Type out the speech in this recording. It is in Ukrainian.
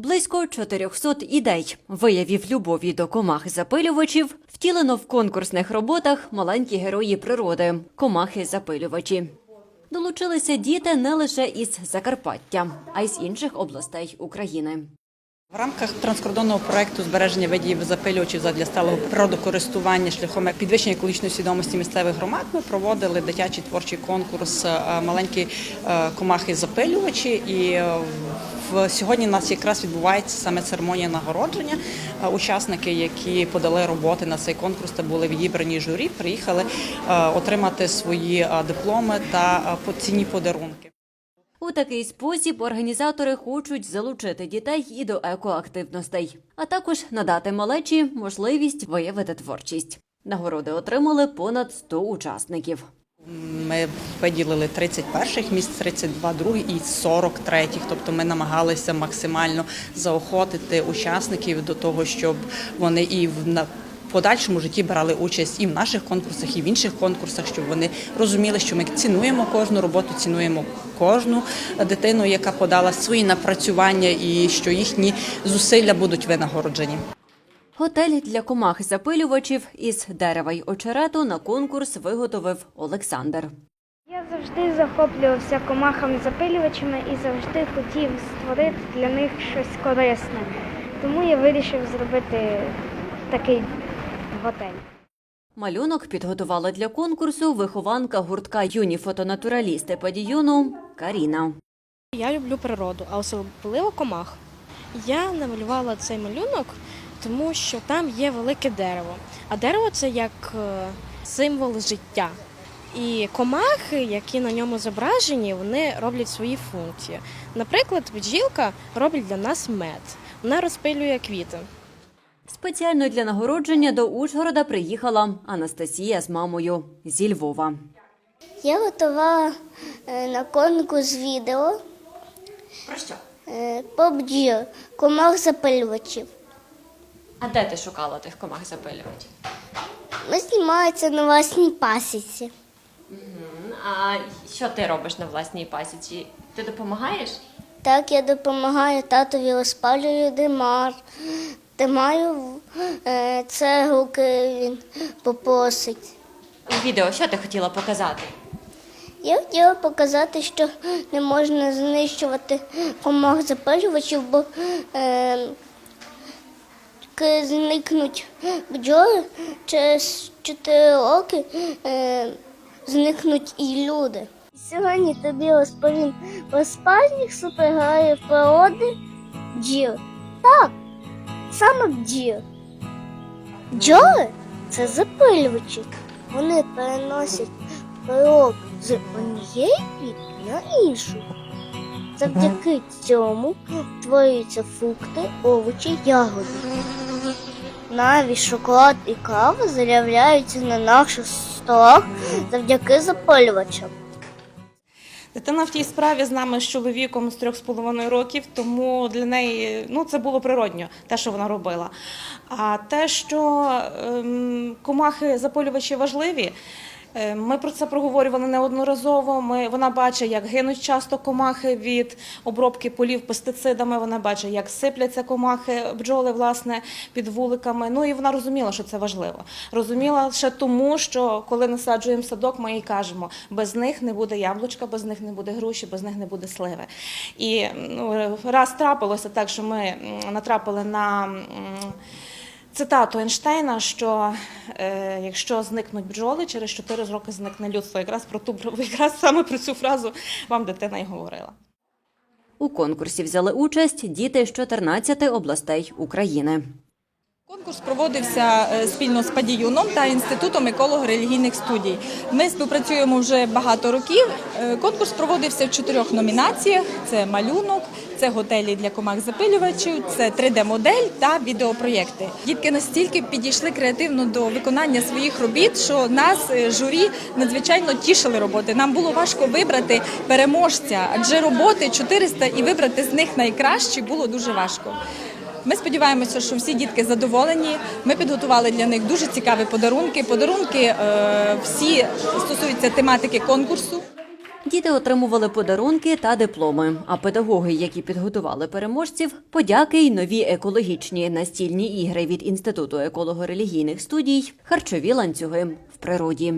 Близько 400 ідей, виявів любові до комах запилювачів, втілено в конкурсних роботах маленькі герої природи комахи-запилювачі. Долучилися діти не лише із Закарпаття, а й з інших областей України. В рамках транскордонного проекту збереження видів запилювачів задля сталого природокористування шляхом підвищення екологічної свідомості місцевих громад ми проводили дитячий творчий конкурс е, маленькі е, комахи-запилювачі. І е, сьогодні у нас якраз відбувається саме церемонія нагородження. Учасники, які подали роботи на цей конкурс та були відібрані журі, приїхали отримати свої дипломи та цінні подарунки. У такий спосіб організатори хочуть залучити дітей і до екоактивностей, а також надати малечі можливість виявити творчість. Нагороди отримали понад 100 учасників. Ми виділили 31 місць, 32 других і 43. Тобто ми намагалися максимально заохотити учасників до того, щоб вони і в подальшому житті брали участь і в наших конкурсах, і в інших конкурсах, щоб вони розуміли, що ми цінуємо кожну роботу, цінуємо кожну дитину, яка подала свої напрацювання, і що їхні зусилля будуть винагороджені. Готель для комах запилювачів із дерева й очерету на конкурс виготовив Олександр. Я завжди захоплювався комахами-запилювачами і завжди хотів створити для них щось корисне. Тому я вирішив зробити такий готель. Малюнок підготувала для конкурсу вихованка гуртка юні фотонатуралісти падіюну Каріна. Я люблю природу, а особливо комах. Я намалювала цей малюнок, тому що там є велике дерево. А дерево це як е, символ життя. І комахи, які на ньому зображені, вони роблять свої функції. Наприклад, бджілка робить для нас мед. Вона розпилює квіти. Спеціально для нагородження до Ужгорода приїхала Анастасія з мамою зі Львова. Я готувала е, на конкурс відео Про що? е, комах запилювачів. А де ти шукала тих комах запилювачів? Ми знімається на власній пасіці. А що ти робиш на власній пасіці? Ти допомагаєш? Так я допомагаю татові розпалюю димар. Димаю е, цеглуки він попросить. У відео що ти хотіла показати? Я хотіла показати, що не можна знищувати комах запалювачів, бо е, зникнуть бджоли, через 4 роки е, зникнуть і люди. Сьогодні тобі розповім про справжніх супергероїв природи бджіл. Так, саме бджіл. Бджоли це запилювачі. Вони переносять пирог з однієї квітки на іншу. Завдяки цьому творюються фрукти, овочі, ягоди. Навіть шоколад і кава з'являються на наших столах завдяки запалювачам. Дитина в тій справі з нами з чоловіком з трьох з половиною років, тому для неї ну це було природньо, те, що вона робила. А те, що ем, комахи запалювачі важливі. Е, Ми про це проговорювали неодноразово. Ми вона бачить, як гинуть часто комахи від обробки полів пестицидами. Вона бачить, як сипляться комахи, бджоли власне під вуликами. Ну і вона розуміла, що це важливо. Розуміла ще тому, що коли насаджуємо садок, ми їй кажемо, без них не буде яблучка, без них не буде груші, без них не буде сливи. І ну, раз трапилося так, що ми натрапили на. Цитату Ейнштейна, що е, якщо зникнуть бджоли, через 4 роки зникне людство. Якраз про ту якраз саме про цю фразу вам дитина й говорила. У конкурсі взяли участь діти з 14 областей України. Конкурс проводився е, спільно з Падіюном та інститутом еколого-релігійних студій. Ми співпрацюємо вже багато років. Е, Конкурс проводився в чотирьох номінаціях: це малюнок, це готелі для комах запилювачів, це 3D-модель та відеопроєкти. Дітки настільки підійшли креативно до виконання своїх робіт, що нас е, журі надзвичайно тішили роботи. Нам було важко вибрати переможця, адже роботи 400 і вибрати з них найкращі було дуже важко. Ми сподіваємося, що всі дітки задоволені. Ми підготували для них дуже цікаві подарунки. Подарунки е, всі стосуються тематики конкурсу. Діти отримували подарунки та дипломи. А педагоги, які підготували переможців, подяки й нові екологічні настільні ігри від інституту еколого-релігійних студій, харчові ланцюги в природі.